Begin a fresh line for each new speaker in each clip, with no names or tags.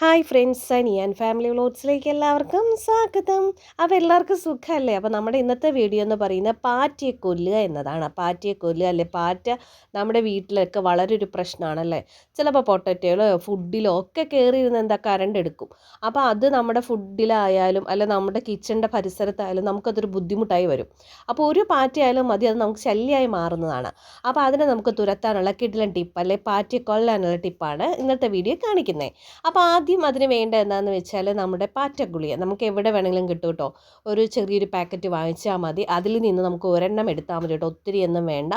Hi friends Sani and family വ്ലോഗ്സിലേക്ക് എല്ലാവർക്കും സ്വാഗതം. അപ്പോൾ എല്ലാവർക്കും സുഖമല്ലേ അപ്പോൾ നമ്മുടെ ഇന്നത്തെ വീഡിയോ എന്ന് പറയുന്നത് പാറ്റയെ കൊല്ലുക എന്നതാണ്. പാറ്റയെ കൊല്ലുക അല്ലെ? പാറ്റ നമ്മുടെ വീട്ടിലൊക്കെ വളരെ ഒരു പ്രശ്നമാണല്ലേ ചിലപ്പോൾ പൊട്ടറ്റോയിലോ ഫുഡിലോ ഒക്കെ കയറി ഇരുന്ന് എന്താ കറണ്ട് എടുക്കും. അപ്പോൾ അത് നമ്മുടെ ഫുഡിലായാലും അല്ലെ നമ്മുടെ കിച്ചണിന്റെ പരിസരത്തായാലും നമുക്കതൊരു ബുദ്ധിമുട്ടായി വരും. അപ്പോൾ ഒരു പാറ്റയായാലും മതി അത് നമുക്ക് ശല്യമായി മാറുന്നതാണ്. അപ്പോൾ അതിനെ നമുക്ക് തുരത്താനുള്ള കിടിലൻ ടിപ്പ് അല്ലെ? പാറ്റയെ കൊല്ലാനുള്ള ടിപ്പാണ് ഇന്നത്തെ വീഡിയോ കാണിക്കുന്നത് അപ്പോൾ ആദ്യം ആദ്യം അതിന് വേണ്ട എന്താണെന്ന് വെച്ചാൽ നമ്മുടെ പാറ്റഗുളിക. നമുക്ക് എവിടെ വേണമെങ്കിലും കിട്ടും കേട്ടോ. ഒരു ചെറിയൊരു പാക്കറ്റ് വാങ്ങിച്ചാൽ മതി. അതിൽ നിന്ന് നമുക്ക് ഒരെണ്ണം എടുത്താൽ മതി കേട്ടോ. ഒത്തിരി ഒന്നും വേണ്ട.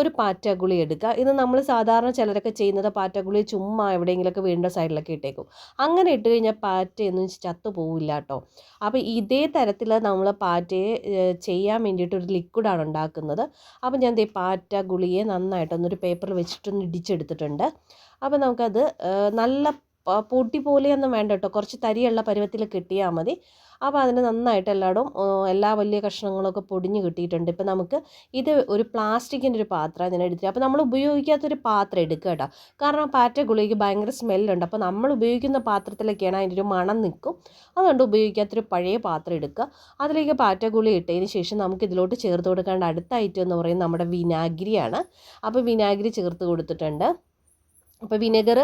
ഒരു പാറ്റഗുളി എടുക്കുക. ഇത് നമ്മൾ സാധാരണ ചിലരൊക്കെ ചെയ്യുന്നത് പാറ്റഗുളി ചുമ്മാ എവിടെയെങ്കിലുമൊക്കെ വീടിന്റെ സൈഡിലൊക്കെ ഇട്ടേക്കും. അങ്ങനെ ഇട്ട് കഴിഞ്ഞാൽ പാറ്റയൊന്നും ചത്തു പോവില്ല കേട്ടോ. അപ്പോൾ ഇതേ തരത്തിൽ നമ്മൾ പാറ്റയെ ചെയ്യാൻ വേണ്ടിയിട്ട് ഒരു ലിക്വിഡാണ് ഉണ്ടാക്കുന്നത്. അപ്പോൾ ഞാൻ ദേ പാറ്റ ഗുളിയെ നന്നായിട്ടൊന്നൊരു പേപ്പറിൽ വെച്ചിട്ടൊന്ന് ഇടിച്ചെടുത്തിട്ടുണ്ട്. അപ്പോൾ നമുക്കത് നല്ല പൊടി പോലെയൊന്നും വേണ്ട കേട്ടോ കുറച്ച് തരിയുള്ള പരുവത്തിൽ കിട്ടിയാൽ മതി. അപ്പോൾ അതിന് നന്നായിട്ട് എല്ലായിടും എല്ലാ വലിയ കഷ്ണങ്ങളൊക്കെ പൊടിഞ്ഞ് കിട്ടിയിട്ടുണ്ട്. ഇപ്പം നമുക്ക് ഇത് ഒരു പ്ലാസ്റ്റിക്കിന്റെ ഒരു പാത്രം ഞാൻ എടുത്തിട്ട് അപ്പോൾ നമ്മൾ ഉപയോഗിക്കാത്തൊരു പാത്രം എടുക്കുക കേട്ടോ. കാരണം പാറ്റ ഗുളിക്ക് ഭയങ്കര സ്മെല്ലുണ്ട്. അപ്പോൾ നമ്മൾ ഉപയോഗിക്കുന്ന പാത്രത്തിലൊക്കെയാണ് അതിന്റെ ഒരു മണം നിൽക്കും. അതുകൊണ്ട് ഉപയോഗിക്കാത്തൊരു പഴയ പാത്രം എടുക്കുക. അതിലേക്ക് പാറ്റ ഗുളി ഇട്ടതിന് ശേഷം നമുക്ക് ഇതിലോട്ട് ചേർത്ത് കൊടുക്കേണ്ട അടുത്ത ഐറ്റം എന്ന് പറയുന്നത് നമ്മുടെ വിനാഗിരിയാണ്. അപ്പോൾ വിനാഗിരി ചേർത്ത് കൊടുത്തിട്ടുണ്ട്. അപ്പോൾ വിനെഗർ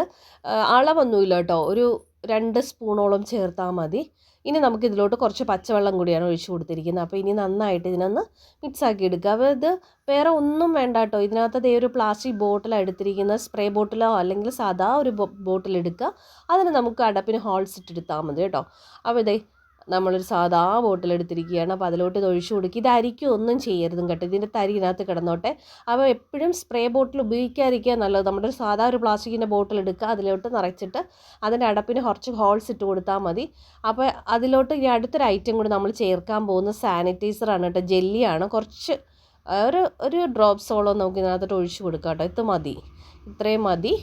അളവൊന്നുമില്ല കേട്ടോ. ഒരു രണ്ട് സ്പൂണോളം ചേർത്താൽ മതി. ഇനി നമുക്ക് ഇതിലോട്ട് കുറച്ച് പച്ചവെള്ളം കൂടിയാണ് ഒഴിച്ചു കൊടുത്തിരിക്കുന്നത്. അപ്പോൾ ഇനി നന്നായിട്ട് ഇതിനൊന്ന് മിക്സ് ആക്കി എടുക്കുക. അപ്പോൾ ഇത് വേറെ ഒന്നും വേണ്ട കേട്ടോ. ഇതിനകത്ത് ഒരു പ്ലാസ്റ്റിക് ബോട്ടിലാണ് എടുത്തിരിക്കുന്ന സ്പ്രേ ബോട്ടിലോ അല്ലെങ്കിൽ സാധാ ഒരു ബോട്ടിൽ എടുക്കുക. അതിന് നമുക്ക് അടപ്പിന് ഹോൾസ് ഇട്ടെടുത്താൽ മതി കേട്ടോ. അപ്പോൾ ഇതേ നമ്മളൊരു സാധാ ബോട്ടിൽ എടുത്തിരിക്കുകയാണ്. അപ്പോൾ അതിലോട്ട് ഇത് ഒഴിച്ചു കൊടുക്കുക ഇതായിരിക്കും ഒന്നും ചെയ്യരുതും കേട്ടോ. ഇതിന്റെ തരി ഇതിനകത്ത് കിടന്നോട്ടെ. അപ്പോൾ എപ്പോഴും സ്പ്രേ ബോട്ടിൽ ഉപയോഗിക്കാതിരിക്കുക നല്ലത്. നമ്മുടെ ഒരു സാധാ ഒരു പ്ലാസ്റ്റിക്കിന്റെ ബോട്ടിൽ എടുക്കുക. അതിലോട്ട് നിറച്ചിട്ട് അതിന്റെ അടപ്പിന് കുറച്ച് ഹോൾസ് ഇട്ട് കൊടുത്താൽ മതി. അപ്പോൾ അതിലോട്ട് ഇനി അടുത്തൊരു ഐറ്റം കൂടി നമ്മൾ ചേർക്കാൻ പോകുന്ന സാനിറ്റൈസറാണ് കേട്ടോ. ജെല്ലിയാണ്. കുറച്ച് ഒരു ഒരു ഡ്രോപ്സോളം നമുക്ക് ഇതിനകത്തോട്ട് ഒഴിച്ചു കൊടുക്കാം കേട്ടോ. ഇത് മതി. ഇത്രയും മതി.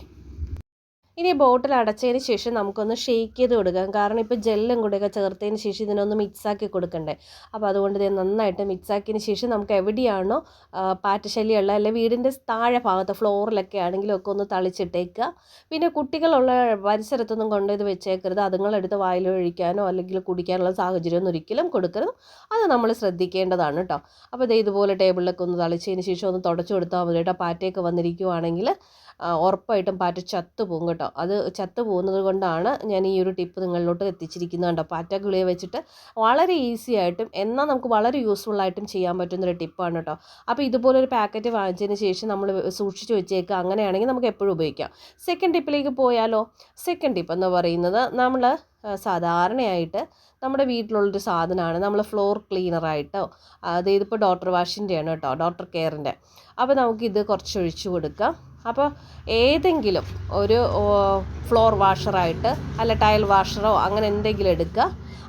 ഇനി ബോട്ടിൽ അടച്ചതിന് ശേഷം നമുക്കൊന്ന് ഷെയ്ക്ക് ചെയ്ത് കൊടുക്കാം. കാരണം ഇപ്പോൾ ജെല്ലും കൂടെയൊക്കെ ചേർത്തതിന് ശേഷം ഇതിനൊന്ന് മിക്സാക്കി കൊടുക്കണ്ടേ. അപ്പോൾ അതുകൊണ്ട് ഇത് നന്നായിട്ട് മിക്സാക്കിയതിന് ശേഷം നമുക്ക് എവിടെയാണോ പാറ്റശല്യമുള്ള അല്ലെങ്കിൽ വീടിന്റെ താഴെ ഭാഗത്ത് ഫ്ലോറിലൊക്കെ ആണെങ്കിലും ഒക്കെ ഒന്ന് തളിച്ചിട്ടേക്കുക. പിന്നെ കുട്ടികളുള്ള പരിസരത്തൊന്നും കൊണ്ടുപോയി വെച്ചേക്കരുത്. അതുങ്ങളെടുത്ത് വായിലൊഴിക്കാനോ അല്ലെങ്കിൽ കുടിക്കാനുള്ള സാഹചര്യമൊന്നും ഒരിക്കലും കൊടുക്കരുത്. അത് നമ്മൾ ശ്രദ്ധിക്കേണ്ടതാണ് കേട്ടോ. അപ്പോൾ ഇത് ഇതുപോലെ ടേബിളിലൊക്കെ ഒന്ന് തളിച്ചതിന് ശേഷം ഒന്ന് തുടച്ചു കൊടുത്താൽ മതി കേട്ടോ. പാറ്റയൊക്കെ വന്നിരിക്കുവാണെങ്കിൽ ഉറപ്പായിട്ടും പാറ്റ ചത്തു പോകും കേട്ടോ. അത് ചത്തു പോകുന്നത് കൊണ്ടാണ് ഞാൻ ഈ ഒരു ടിപ്പ് നിങ്ങളിലോട്ട് എത്തിച്ചിരിക്കുന്നത് കേട്ടോ പാറ്റ ഗുളിക വെച്ചിട്ട് വളരെ ഈസി ആയിട്ടും എന്നാൽ നമുക്ക് വളരെ യൂസ്ഫുൾ ആയിട്ടും ചെയ്യാൻ പറ്റുന്നൊരു ടിപ്പാണ് കേട്ടോ. അപ്പോൾ ഇതുപോലൊരു പാക്കറ്റ് വാങ്ങിച്ചതിന് ശേഷം നമ്മൾ സൂക്ഷിച്ച് വെച്ചേക്കുക. അങ്ങനെയാണെങ്കിൽ നമുക്ക് എപ്പോഴും ഉപയോഗിക്കാം. സെക്കൻഡ് ടിപ്പിലേക്ക് പോയാലോ? സെക്കൻഡ് ടിപ്പ് എന്ന് പറയുന്നത് നമ്മൾ സാധാരണയായിട്ട് നമ്മുടെ വീട്ടിലുള്ളൊരു സാധനമാണ്. നമ്മൾ ഫ്ലോർ ക്ലീനറായിട്ടോ അതായത് ഇപ്പോൾ ഡോക്ടർ വാഷിന്റെയാണ് കേട്ടോ ഡോക്ടർ കെയറിന്റെ അപ്പോൾ നമുക്കിത് കുറച്ച് ഒഴിച്ചു കൊടുക്കാം. അപ്പോൾ ഏതെങ്കിലും ഒരു ഫ്ലോർ വാഷറായിട്ട് അല്ല ടൈൽ വാഷറോ അങ്ങനെ എന്തെങ്കിലും എടുക്കുക.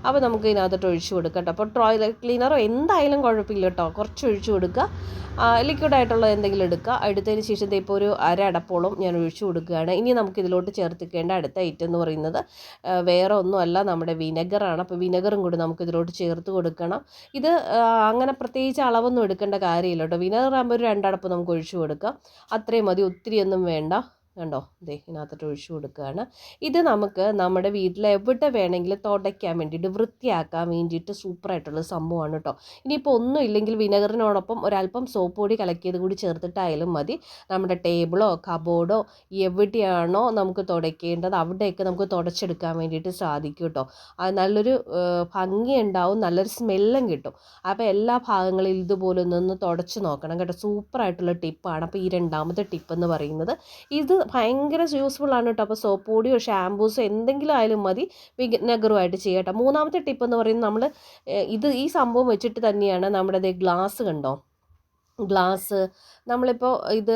അപ്പോൾ നമുക്ക് ഇതിനകത്തോട്ട് ഒഴിച്ച് കൊടുക്കാം കേട്ടോ. അപ്പോൾ ടോയ്ലറ്റ് ക്ലീനറോ എന്തായാലും കുഴപ്പമില്ല കേട്ടോ. കുറച്ച് ഒഴിച്ചു കൊടുക്കുക. ലിക്വിഡായിട്ടുള്ള എന്തെങ്കിലും എടുക്കുക. എടുത്തതിന് ശേഷം ഇപ്പോൾ ഒരു അര അടപ്പോളം ഞാൻ ഒഴിച്ചു കൊടുക്കുകയാണ്. ഇനി നമുക്ക് ഇതിലോട്ട് ചേർത്തിക്കേണ്ട അടുത്ത ഐറ്റം എന്ന് പറയുന്നത് വേറെ ഒന്നുമല്ല നമ്മുടെ വിനെഗറാണ്. അപ്പോൾ വിനെഗറും കൂടി നമുക്ക് ഇതിലോട്ട് ചേർത്ത് കൊടുക്കണം. ഇത് അങ്ങനെ പ്രത്യേകിച്ച് അളവൊന്നും എടുക്കേണ്ട കാര്യമില്ല കേട്ടോ. വിനെഗർ ആകുമ്പോൾ ഒരു രണ്ടടപ്പ് നമുക്ക് ഒഴിച്ചു കൊടുക്കാം. അത്രയും മതി ഒത്തിരിയൊന്നും വേണ്ട. കണ്ടോ? ദേ ഇതിനകത്തോട്ട് ഒഴിച്ചു കൊടുക്കുകയാണ്. ഇത് നമുക്ക് നമ്മുടെ വീട്ടിൽ എവിടെ വേണമെങ്കിലും തുടയ്ക്കാൻ വേണ്ടിയിട്ട് വൃത്തിയാക്കാൻ വേണ്ടിയിട്ട് സൂപ്പറായിട്ടുള്ള സംഭവമാണ് കേട്ടോ ഇനിയിപ്പോൾ ഒന്നും ഇല്ലെങ്കിൽ വിനെഗറിനോടൊപ്പം ഒരല്പം സോപ്പ് പൊടി കലക്കിയത് കൂടി ചേർത്തിട്ടായാലും മതി. നമ്മുടെ ടേബിളോ കബോർഡോ എവിടെയാണോ നമുക്ക് തുടയ്ക്കേണ്ടത് അവിടെയൊക്കെ നമുക്ക് തുടച്ചെടുക്കാൻ വേണ്ടിയിട്ട് സാധിക്കും കേട്ടോ അത് നല്ലൊരു ഭംഗി ഉണ്ടാവും നല്ലൊരു സ്മെല്ലും കിട്ടും. അപ്പോൾ എല്ലാ ഭാഗങ്ങളിലും ഇതുപോലെ ഒന്ന് തുടച്ച് നോക്കണം കേട്ടോ. സൂപ്പറായിട്ടുള്ള ടിപ്പാണ് അപ്പോൾ ഈ രണ്ടാമത്തെ ടിപ്പ് എന്ന് പറയുന്നത്. ഇത് ഭയങ്കര യൂസ്ഫുൾ ആണ് കേട്ടോ അപ്പോൾ സോപ്പ് പൊടിയോ ഷാമ്പൂസോ എന്തെങ്കിലും ആയാലും മതി. വിനെഗറുമായിട്ട് ചെയ്യുക കേട്ടോ മൂന്നാമത്തെ ടിപ്പ് എന്ന് പറയുന്നത് നമ്മൾ ഇത് ഈ സംഭവം വെച്ചിട്ട് തന്നെയാണ് നമ്മുടെ ഗ്ലാസ് കണ്ടോ? ഗ്ലാസ് നമ്മളിപ്പോൾ ഇത്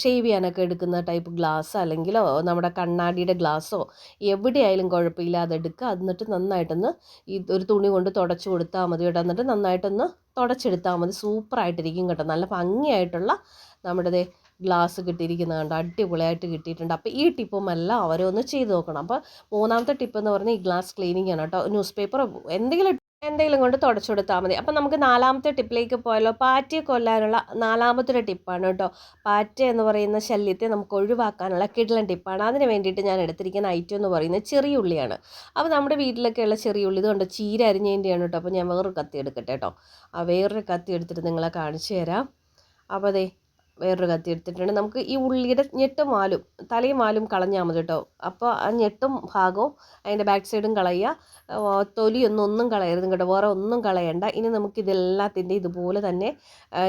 ഷേവ് ചെയ്യാനൊക്കെ എടുക്കുന്ന ടൈപ്പ് ഗ്ലാസ് അല്ലെങ്കിലോ നമ്മുടെ കണ്ണാടിയുടെ ഗ്ലാസ്സോ എവിടെയായാലും കുഴപ്പമില്ല അതെടുക്കുക എന്നിട്ട് നന്നായിട്ടൊന്ന് ഈ ഒരു തുണി കൊണ്ട് തുടച്ചു കൊടുത്താൽ മതി കേട്ടോ എന്നിട്ട് നന്നായിട്ടൊന്ന് തുടച്ചെടുത്താൽ മതി. സൂപ്പറായിട്ടിരിക്കും കേട്ടോ നല്ല ഭംഗിയായിട്ടുള്ള നമ്മുടെ ഗ്ലാസ് കിട്ടിയിരിക്കുന്നത് കണ്ടോ? അടിപൊളിയായിട്ട് കിട്ടിയിട്ടുണ്ട്. അപ്പോൾ ഈ ടിപ്പും എല്ലാം അവരൊന്ന് ചെയ്ത് നോക്കണം. അപ്പോൾ മൂന്നാമത്തെ ടിപ്പ് എന്ന് പറഞ്ഞാൽ ഈ ഗ്ലാസ് ക്ലീനിങ് ആണ് കേട്ടോ. ന്യൂസ് പേപ്പർ എന്തെങ്കിലും എന്തെങ്കിലും കൊണ്ട് തുടച്ചു കൊടുത്താൽ മതി. അപ്പം നമുക്ക് നാലാമത്തെ ടിപ്പിലേക്ക് പോയാലോ? പാറ്റയെ കൊല്ലാനുള്ള നാലാമത്തെ ടിപ്പാണ് കേട്ടോ. പാറ്റ എന്ന് പറയുന്ന ശല്യത്തെ നമുക്ക് ഒഴിവാക്കാനുള്ള കിടലൻ ടിപ്പാണ് അതിന് വേണ്ടിയിട്ട് ഞാൻ എടുത്തിരിക്കുന്ന ഐറ്റം എന്ന് പറയുന്നത് ചെറിയ ഉള്ളിയാണ്. അപ്പോൾ നമ്മുടെ വീട്ടിലൊക്കെയുള്ള ചെറിയ ഉള്ളി ഇതുകൊണ്ട് ചീര അരിഞ്ഞതിന്റെയാണ് കേട്ടോ. അപ്പോൾ ഞാൻ വേറൊരു കത്തി എടുക്കട്ടെ കേട്ടോ. ആ വേറൊരു കത്തി എടുത്തിട്ട് നിങ്ങളെ കാണിച്ചു തരാം. അപ്പോൾ അതെ വേറൊരു കത്തി എടുത്തിട്ടുണ്ട്. നമുക്ക് ഈ ഉള്ളിയുടെ ഞെട്ടും വാലും തലയും വാലും കളഞ്ഞാൽ മതി കേട്ടോ. അപ്പോൾ ആ ഞെട്ടും ഭാഗവും അതിന്റെ ബാക്ക് സൈഡും കളയുക. തൊലിയൊന്നും ഒന്നും കളയരുത് കേട്ടോ. വേറെ ഒന്നും കളയണ്ട. ഇനി നമുക്ക് ഇതെല്ലാത്തിന്റെ ഇതുപോലെ തന്നെ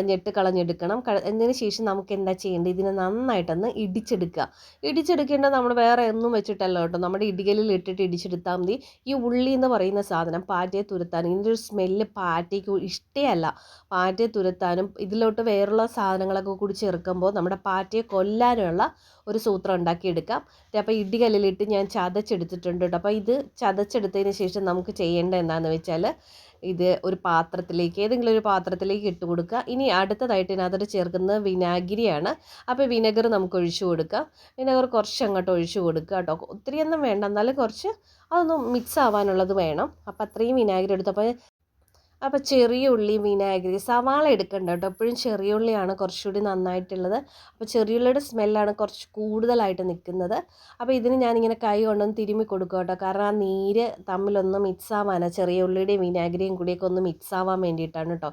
ഞെട്ട് കളഞ്ഞെടുക്കണം. എന്നതിന് ശേഷം നമുക്ക് എന്താ ചെയ്യേണ്ടത്? ഇതിനെ നന്നായിട്ടൊന്ന് ഇടിച്ചെടുക്കുക. ഇടിച്ചെടുക്കേണ്ടത് നമ്മൾ വേറെ ഒന്നും വെച്ചിട്ടല്ല കേട്ടോ. നമ്മുടെ ഇടികലിൽ ഇട്ടിട്ട് ഇടിച്ചെടുത്താൽ മതി. ഈ ഉള്ളി എന്ന് പറയുന്ന സാധനം പാറ്റയെ തുരത്താനും ഇതിന്റെ ഒരു സ്മെല്ല് പാറ്റയ്ക്ക് ഇഷ്ടമല്ല പാറ്റയെ തുരത്താനും ഇതിലോട്ട് വേറുള്ള സാധനങ്ങളൊക്കെ കൂടി ചേർക്കുമ്പോൾ നമ്മുടെ പാറ്റയെ കൊല്ലാനുള്ള ഒരു സൂത്രം ഉണ്ടാക്കിയെടുക്കാം. അപ്പോൾ ഇടികല്ലിലിട്ട് ഞാൻ ചതച്ചെടുത്തിട്ടുണ്ട് കേട്ടോ. അപ്പോൾ ഇത് ചതച്ചെടുത്തതിന് ശേഷം നമുക്ക് ചെയ്യേണ്ട എന്താണെന്ന് വെച്ചാൽ ഇത് ഒരു പാത്രത്തിലേക്ക് ഏതെങ്കിലും ഒരു പാത്രത്തിലേക്ക് ഇട്ട് കൊടുക്കുക. ഇനി അടുത്തതായിട്ട് ഇതിനകത്തോട്ട് ചേർക്കുന്നത് വിനാഗിരിയാണ്. അപ്പോൾ വിനെഗർ നമുക്ക് ഒഴിച്ചു കൊടുക്കാം. വിനെഗർ കുറച്ച് അങ്ങോട്ട് ഒഴിച്ചു കൊടുക്കുക കേട്ടോ. ഒത്തിരിയൊന്നും വേണ്ട എന്നാലും കുറച്ച് അതൊന്നും മിക്സ് ആവാനുള്ളത് വേണം. അപ്പോൾ അത്രയും വിനാഗിരി എടുത്തു. അപ്പോൾ അപ്പോൾ ചെറിയ ഉള്ളി വിനാഗിരി സവാള എടുക്കണ്ട കേട്ടോ. എപ്പോഴും ചെറിയ ഉള്ളിയാണ് കുറച്ചുകൂടി നന്നായിട്ടുള്ളത്. അപ്പോൾ ചെറിയ ഉള്ളിയുടെ സ്മെല്ലാണ് കുറച്ച് കൂടുതലായിട്ട് നിൽക്കുന്നത്. അപ്പോൾ ഇതിന് ഞാനിങ്ങനെ കൈ കൊണ്ടൊന്ന് തിരുമ്മി കൊടുക്കുക കേട്ടോ. കാരണം ആ നീര് തമ്മിലൊന്ന് മിക്സ് ആവാനാണ് ചെറിയ ഉള്ളിയുടെയും വിനാഗിരിയും കൂടിയൊക്കെ ഒന്ന് മിക്സ് ആവാൻ വേണ്ടിയിട്ടാണ് കേട്ടോ.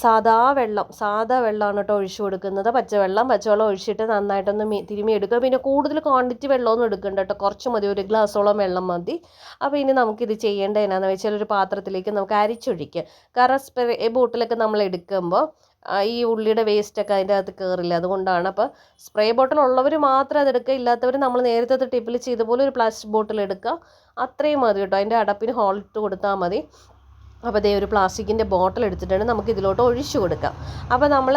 സാദാ വെള്ളം സാദാ വെള്ളമാണ് കേട്ടോ ഒഴിച്ചു കൊടുക്കുന്നത്. പച്ചവെള്ളം പച്ചവെള്ളം ഒഴിച്ചിട്ട് നന്നായിട്ടൊന്ന് തിരുമി എടുക്കുക. പിന്നെ കൂടുതൽ ക്വാണ്ടിറ്റി വെള്ളമൊന്നും എടുക്കണ്ട കേട്ടോ. കുറച്ച് മതി ഒരു ഗ്ലാസ്സോളം വെള്ളം മതി. അപ്പോൾ ഇനി നമുക്കിത് ചെയ്യേണ്ടത് എന്നാന്ന് വെച്ചാൽ ഒരു പാത്രത്തിലേക്ക് നമുക്ക് അരിച്ചൊഴിക്കുക കാരണം സ്പ്രേ ബോട്ടിലൊക്കെ നമ്മൾ എടുക്കുമ്പോൾ ഈ ഉള്ളിയുടെ വേസ്റ്റൊക്കെ അതിന്റെ അകത്ത് കയറില്ല അതുകൊണ്ടാണ്. അപ്പോൾ സ്പ്രേ ബോട്ടിൽ ഉള്ളവർ മാത്രം അതെടുക്കുക ഇല്ലാത്തവർ നമ്മൾ നേരത്തെ ടിപ്പിൽ ചെയ്ത പോലെ ഒരു പ്ലാസ്റ്റിക് ബോട്ടിൽ എടുക്കുക. അത്രയും മതി കേട്ടോ. അതിന്റെ അടപ്പിന് ഹോൾ ഇട്ട് കൊടുത്താൽ മതി. അപ്പോൾ ദേ ഒരു പ്ലാസ്റ്റിക്കിന്റെ ബോട്ടിൽ എടുത്തിട്ടുണ്ട് നമുക്ക് ഇതിലോട്ട് ഒഴിച്ചു കൊടുക്കാം. അപ്പോൾ നമ്മൾ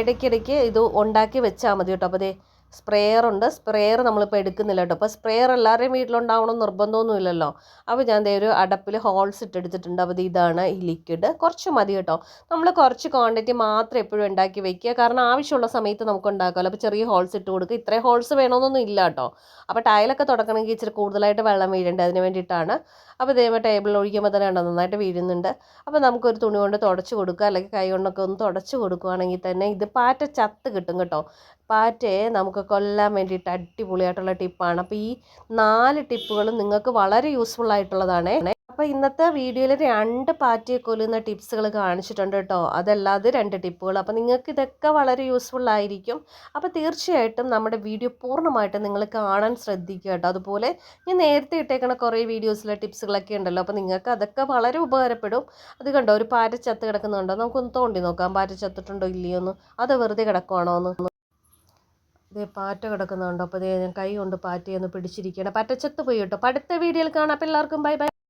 ഇടയ്ക്കിടയ്ക്ക് ഇത് ഉണ്ടാക്കി വെച്ചാൽ മതി കേട്ടോ. അപ്പോൾ ദേ സ്പ്രെയർ ഉണ്ട്. സ്പ്രേയർ നമ്മളിപ്പോൾ എടുക്കുന്നില്ല കേട്ടോ. അപ്പോൾ സ്പ്രേയർ എല്ലാവരുടെയും വീട്ടിലുണ്ടാവണം നിർബന്ധമൊന്നുമില്ലല്ലോ. അപ്പോൾ ഞാൻ ദേ ഒരു അടപ്പിൽ ഹോൾസ് ഇട്ടെടുത്തിട്ടുണ്ട്. അപ്പോൾ ഇതാണ് ഈ ലിക്വിഡ്. കുറച്ച് മതി കേട്ടോ. നമ്മൾ കുറച്ച് ക്വാണ്ടിറ്റി മാത്രം എപ്പോഴും ഉണ്ടാക്കി വെക്കുക. കാരണം ആവശ്യമുള്ള സമയത്ത് നമുക്ക് ഉണ്ടാക്കാമല്ലോ. അപ്പോൾ ചെറിയ ഹോൾസ് ഇട്ട് കൊടുക്കുക. ഇത്രയും ഹോൾസ് വേണമെന്നൊന്നും ഇല്ല കേട്ടോ. അപ്പോൾ ടൈലൊക്കെ തുടക്കണമെങ്കിൽ ഇച്ചിരി കൂടുതലായിട്ട് വെള്ളം വീഴേണ്ടത് അതിന് വേണ്ടിയിട്ടാണ്. അപ്പോൾ ഇതേപോലെ ടേബിളിൽ ഒഴിക്കുമ്പോൾ തന്നെ ഉണ്ടോ നന്നായിട്ട് വീഴുന്നുണ്ട്. അപ്പോൾ നമുക്കൊരു തുണി കൊണ്ട് തുടച്ച് കൊടുക്കുക. അല്ലെങ്കിൽ കൈ കൊണ്ടൊക്കെ ഒന്ന് തുടച്ച് കൊടുക്കുകയാണെങ്കിൽ തന്നെ ഇത് പാറ്റ ചത്ത് കിട്ടും കേട്ടോ. പാറ്റയെ നമുക്ക് കൊല്ലാൻ വേണ്ടിയിട്ട് അടിപൊളിയായിട്ടുള്ള ടിപ്പാണ്. അപ്പോൾ ഈ നാല് ടിപ്പുകളും നിങ്ങൾക്ക് വളരെ യൂസ്ഫുൾ ആയിട്ടുള്ളതാണ്. അപ്പോൾ ഇന്നത്തെ വീഡിയോയിൽ രണ്ട് പാറ്റയെ കൊല്ലുന്ന ടിപ്സുകൾ കാണിച്ചിട്ടുണ്ട് കേട്ടോ. അതല്ലാതെ രണ്ട് ടിപ്പുകൾ. അപ്പോൾ നിങ്ങൾക്ക് ഇതൊക്കെ വളരെ യൂസ്ഫുൾ ആയിരിക്കും. അപ്പോൾ തീർച്ചയായിട്ടും നമ്മുടെ വീഡിയോ പൂർണമായിട്ടും നിങ്ങൾ കാണാൻ ശ്രദ്ധിക്കുക കേട്ടോ. അതുപോലെ ഞാൻ നേരത്തെ ഇട്ടേക്കണ കുറേ വീഡിയോസിലെ ടിപ്സുകളൊക്കെ ഉണ്ടല്ലോ. അപ്പോൾ നിങ്ങൾക്ക് അതൊക്കെ വളരെ ഉപകാരപ്പെടും. അത് കണ്ടോ? ഒരു പാറ്റ ചത്ത് കിടക്കുന്നുണ്ടോ? നമുക്കൊന്ന് തോണ്ടി നോക്കാം. പാറ്റ ചത്തിട്ടുണ്ടോ? ഇല്ലയോ എന്ന് അത് വെറുതെ കിടക്കുവാണോ എന്ന്. ഇതേ പാറ്റ കിടക്കുന്നുണ്ടോ. അപ്പോൾ ഇതേ ഞാൻ കൈ കൊണ്ട് പാറ്റയൊന്ന് പിടിച്ചിരിക്കുകയാണ്. പറ്റച്ചത്ത് പോയി കേട്ടോ. അപ്പോൾ അടുത്ത വീഡിയോയിൽ കാണാം. അപ്പോൾ എല്ലാവർക്കും ബൈ ബൈ.